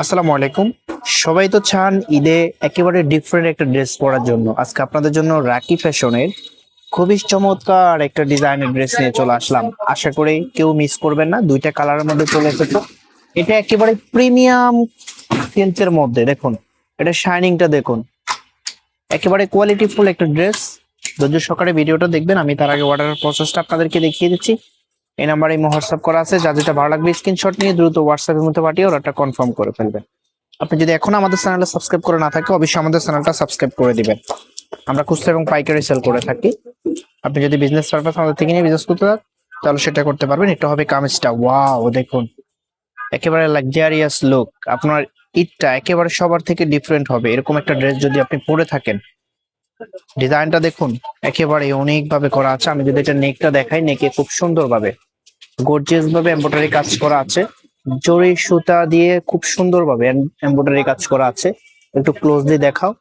আসসালামু আলাইকুম। সবাই তো চান ঈদে একেবারে ডিফারেন্ট একটা ড্রেস পরার জন্য। আজকে আপনাদের জন্য রাকি ফ্যাশনের খুবই চমৎকার একটা ডিজাইনের ড্রেস নিয়ে চলে আসলাম। আশা করি কেউ মিস করবেন না, দুইটা কালারের মধ্যে চলে এসেছে। এটা একেবারে প্রিমিয়াম সিল্কের মধ্যে, দেখুন। এটা শাইনিংটা দেখুন। একেবারে কোয়ালিটিফুল একটা ড্রেস ধৈর্য সকালে ভিডিওটা দেখবেন, আমি তার আগে অর্ডারের প্রসেসটা আপনাদেরকে দেখিয়ে দিচ্ছি। এই নাম্বারে হোয়াটসঅ্যাপ করা আছে, যা যেটা ভালো লাগবে স্ক্রিনশট নিয়ে দ্রুত হোয়াটসঅ্যাপের মধ্যে পাঠিয়ে অর্ডারটা কনফার্ম করে ফেলবেন আপনি যদি এখন আমাদের চ্যানেলটা সাবস্ক্রাইব করে না থাকে, অবশ্যই আমাদের চ্যানেলটা সাবস্ক্রাইব করে দিবেন। আমরা খুচরা এবং পাইকারি সেল করে থাকি। আপনি যদি বিজনেস পারপাস আমাদের থেকে নিয়ে বিজনেস করতে চান, তাহলে সেটা করতে পারবেন। এটা হবে কামিজটা। ওয়াও দেখুন। একেবারে লাক্সারিয়াস লুক আপনার ঈদটা একেবারে সবার থেকে ডিফারেন্ট হবে। এরকম একটা ড্রেস যদি আপনি পরে থাকেন ডিজাইনটা দেখুন, একেবারে অনেক ভাবে করা আছে। আমি যদি এটা নেকটা দেখাই নেকে খুব সুন্দর ভাবে গর্জিয়াস ভাবে এমব্রয়ডারি কাজ করা আছে। জরি সুতা দিয়ে খুব সুন্দর ভাবে এমব্রয়ডারি কাজ করা আছে। একটু ক্লোজলি দেখাও।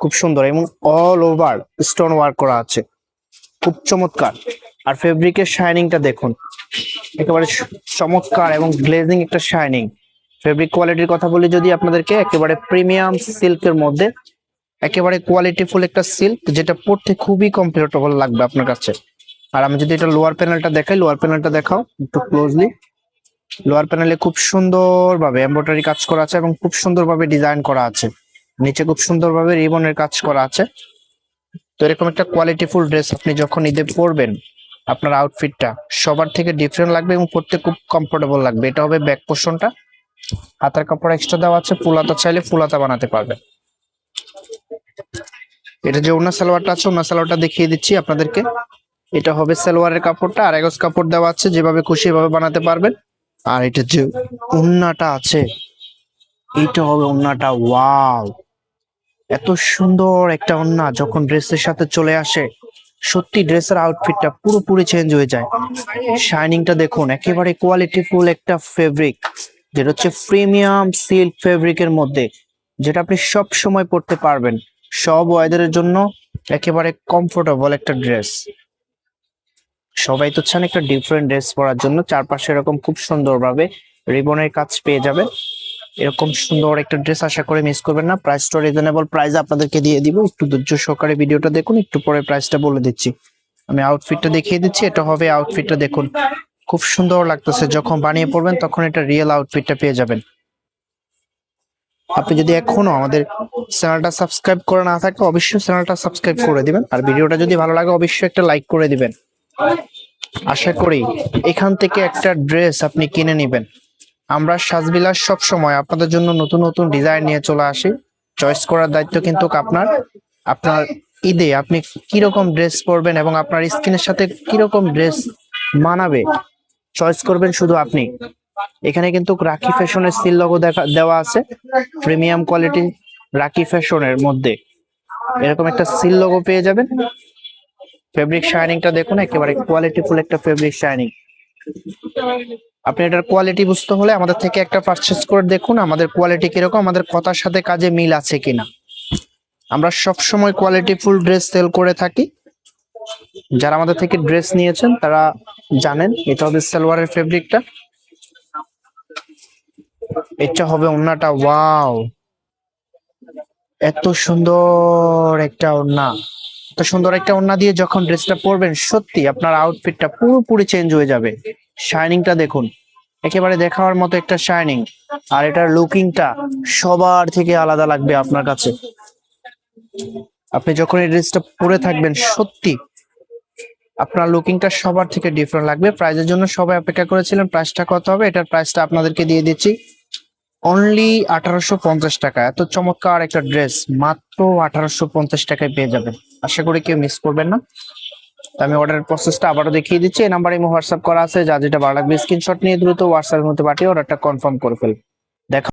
খুব সুন্দর এবং অল ওভার স্টোন ওয়ার্ক করা আছে। খুব চমৎকার। আর ফেব্রিকের শাইনিংটা দেখুন। একেবারে চমৎকার এবং গ্লেজিং একটা শাইনিং ফেব্রিক কোয়ালিটির কথা বলি যদি আপনাদেরকে, একেবারে প্রিমিয়াম সিল্কের মধ্যে একেবারে কোয়ালিটিফুল একটা সিল্ক যেটা পড়তে খুবই কমফোর্টেবল লাগবে আপনার কাছে। আর আমি যদি এটা লোয়ার প্যানেলটা দেখাই লোয়ার প্যানেলটা দেখাও একটু ক্লোজলি লোয়ার প্যানেলে খুব সুন্দরভাবে এমব্রয়ডারি কাজ করা আছে এবং খুব সুন্দরভাবে ডিজাইন করা আছে। নিচে খুব সুন্দরভাবে রিবনের কাজ করা আছে। তো এরকম একটা কোয়ালিটিফুল ড্রেস আপনি যখন ঈদে পরবেন, আপনার আউটফিটটা সবার থেকে ডিফারেন্ট লাগবে এবং পরতে খুব কমফোর্টেবল লাগবে। এটা হবে ব্যাক পোর্শনটা হাতার কাপড় এক্সট্রা দেওয়া আছে, ফুলাতা চাইলে ফুলাতা বানাতে পারবেন। এটা যে ওনা সালোয়ারটা আছে ওনা সালোয়ারটা দেখিয়ে দিচ্ছি আপনাদেরকে। এটা হবে সালোয়ারের কাপড়টা, আর এগজ কাপড় দেওয়া আছে, যেভাবে খুশি এভাবে বানাতে পারবেন। আর এটা যে ওন্নাটা আছে, এটা হবে ওন্নাটা ওয়াও! এত সুন্দর একটা ওন্না যখন ড্রেসের সাথে চলে আসে, সত্যি ড্রেসের আউটফিটটা পুরোপুরি চেঞ্জ হয়ে যায়। শাইনিংটা দেখুন, একেবারে কোয়ালিটিফুল একটা ফেব্রিক যেটা হচ্ছে প্রিমিয়াম সিল্ক ফেব্রিকের মধ্যে, যেটা আপনি সব সময় পরতে পারবেন। সব ওয়েদারের জন্য একেবারে কমফোর্টেবল একটা ড্রেস সবাই তো চান একটা ডিফারেন্ট ড্রেস পরার জন্য। চারপাশে এরকম খুব সুন্দরভাবে রিবনের কাজ পেয়ে যাবে এরকম সুন্দর একটা ড্রেস আশা করে মিস করবেন না। প্রাইসটা রিজনেবল প্রাইস আপনাদেরকে দিয়ে দিব। একটু ধৈর্য সহকারে ভিডিওটা দেখুন। একটু পরে প্রাইসটা বলে দিচ্ছি। আমি আউটফিটটা দেখিয়ে দিচ্ছি। এটা হবে আউটফিটটা দেখুন। খুব সুন্দর লাগতেছে। যখন বানিয়ে পড়বেন তখন এটা রিয়েল আউটফিটটা পেয়ে যাবেন। আপনি যদি এখনও আমাদের চ্যানেলটা সাবস্ক্রাইব করে না থাকে, অবশ্যই চ্যানেলটা সাবস্ক্রাইব করে দিবেন। আর ভিডিওটা যদি ভালো লাগে, অবশ্যই একটা লাইক করে দিবেন। আশা করি এখান থেকে একটা ড্রেস আপনি কিনে নেবেন। আমরা সাজবিলাস সব সময়। আপনাদের জন্য নতুন নতুন ডিজাইন নিয়ে চলে আসি। চয়েস করার দায়িত্ব কিন্তু আপনার। আপনার ঈদে আপনি কীরকম ড্রেস পরবেন এবং আপনার স্কিনের সাথে কীরকম ড্রেস মানাবে চয়েস করবেন শুধু আপনি। এখানে কিন্তু রাখি ফ্যাশনের সিল লগো দেখা, দেওয়া আছে। প্রিমিয়াম কোয়ালিটি রাখি ফ্যাশনের মধ্যে। এরকম একটা সিল লগো পেয়ে যাবেন। ফেব্রিক শাইনিংটা দেখুন, একেবারে কোয়ালিটিফুল একটা ফেব্রিক শাইনিং আপনি এটার কোয়ালিটি বুঝতে হলে আমাদের থেকে একটা পারচেস করে দেখুন, আমাদের কোয়ালিটি কীরকম, আমাদের কথার সাথে কাজে মিল আছে কিনা। আমরা সব সময় কোয়ালিটি ফুল ড্রেস সেল করে থাকি। যারা আমাদের থেকে ড্রেস নিয়েছেন, তারা জানেন, এটা হবে সালোয়ারের ফেব্রিকটা এটা হবে ওন্নাটা ওয়াও এত সুন্দর একটা ওন্না এত সুন্দর একটা ওন্না দিয়ে যখন ড্রেসটা পরবেন, সত্যি আপনার আউটফিটটা পুরোপুরি চেঞ্জ হয়ে যাবে। শাইনিংটা দেখুন, একেবারে দেখার মতো একটা শাইনিং আর এটার লুকিংটা সবার থেকে আলাদা লাগবে আপনার কাছে। আপনি যখন এই ড্রেসটা পরে থাকবেন, সত্যি আপনার লুকিংটা সবার থেকে ডিফারেন্ট লাগবে। প্রাইজের জন্য সবাই অপেক্ষা করেছিলেন প্রাইসটা কত হবে? এটার প্রাইসটা আপনাদেরকে দিয়ে দিচ্ছি। অনলি আঠারোশো পঞ্চাশ টাকা। এত চমৎকার একটা ড্রেস মাত্র আঠারোশো পঞ্চাশ টাকায় পেয়ে যাবেন। আশা করি কেউ মিস করবেন না। আমি অর্ডারের প্রসেসটা আবারও দেখিয়ে দিচ্ছি। এই নাম্বারে হোয়াটসঅ্যাপ করা আছে। যা যেটা ভালো লাগবে স্ক্রিনশট নিয়ে দ্রুত হোয়াটসঅ্যাপের মধ্যে পাঠিয়ে অর্ডারটা কনফার্ম করে ফেলবেন।